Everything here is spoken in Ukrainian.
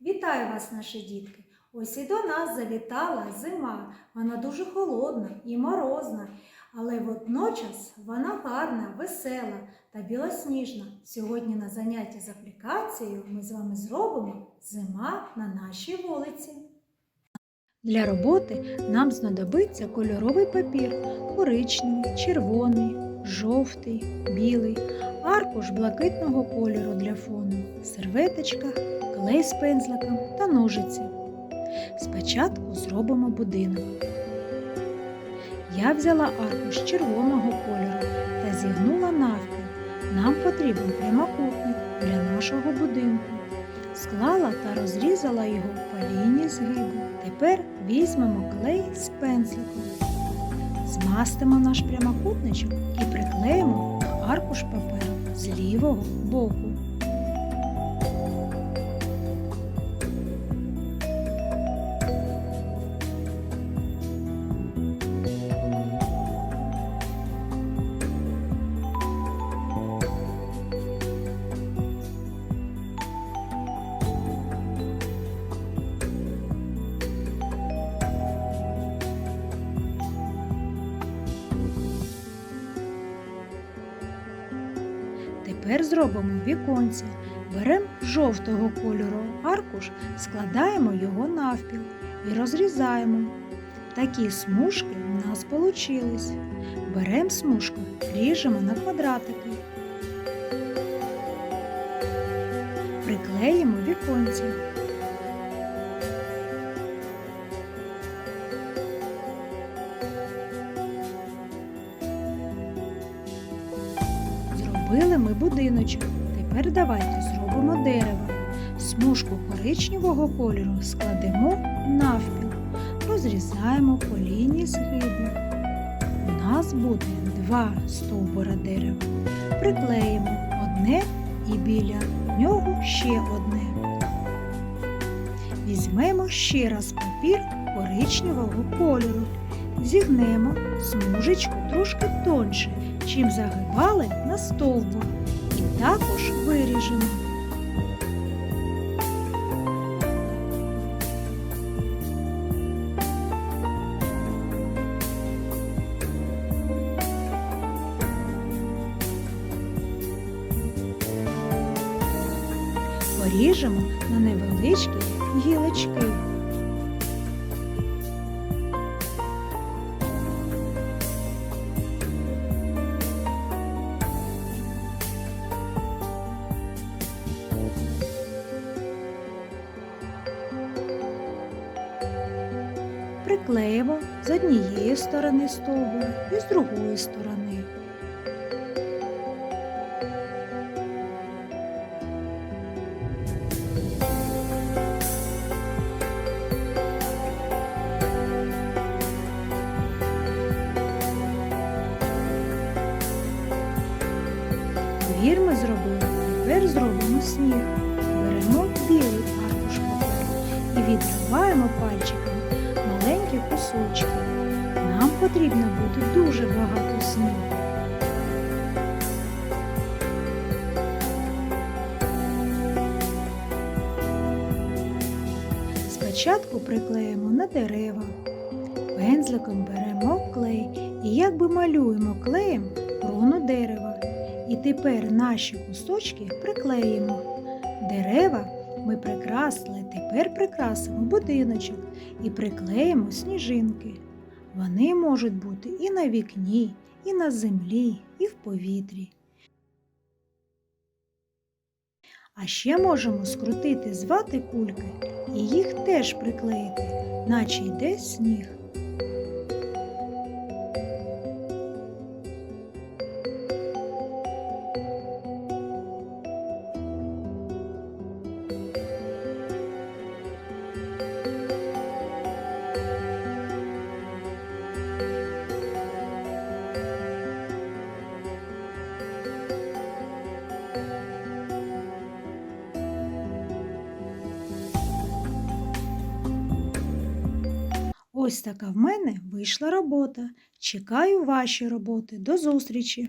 Вітаю вас, наші дітки! Ось і до нас завітала зима. Вона дуже холодна і морозна, але водночас вона гарна, весела та білосніжна. Сьогодні на занятті з аплікацією ми з вами зробимо зима на нашій вулиці. Для роботи нам знадобиться кольоровий папір коричневий, червоний, жовтий, білий, аркуш блакитного кольору для фону, серветочка, клей з пензликом та ножиці. Спочатку зробимо будинок. Я взяла аркуш червоного кольору та зігнула навпіл. Нам потрібен прямокутник для нашого будинку. Склала та розрізала його по лінії згибу. Тепер візьмемо клей з пензликом. Змастимо наш прямокутничок і приклеїмо аркуш паперу з лівого боку. Тепер зробимо віконце. Беремо жовтого кольору аркуш, складаємо його навпіл і розрізаємо. Такі смужки в нас получились. Беремо смужку, ріжемо на квадратики. Приклеїмо віконці. Зробили ми будиночок. Тепер давайте зробимо дерево. Смужку коричневого кольору складемо навпіл, розрізаємо по лінії згибу. У нас буде два стовбура дерева. Приклеїмо одне і біля нього ще одне. Візьмемо ще раз папір коричневого кольору. Зігнемо смужечку трошки тонше, чим загибали на стовбур. І також виріжемо. Поріжемо на невеличкі гілочки. Приклеїмо з однієї сторони стовбура і з другої сторони. Двір ми зробили, тепер зробимо сніг. Беремо білий аркуш паперу і відриваємо пальчиками маленькі кусочки. Нам потрібно буде дуже багато снігу. Спочатку приклеїмо на дерева. Пензликом беремо клей і якби малюємо клеєм крону дерева. І тепер наші кусочки приклеїмо. Дерева ми прикрасили, тепер прикрасимо будиночок і приклеїмо сніжинки. Вони можуть бути і на вікні, і на землі, і в повітрі. А ще можемо скрутити звати кульки і їх теж приклеїти, наче йде сніг. Ось така в мене вийшла робота. Чекаю ваші роботи. До зустрічі!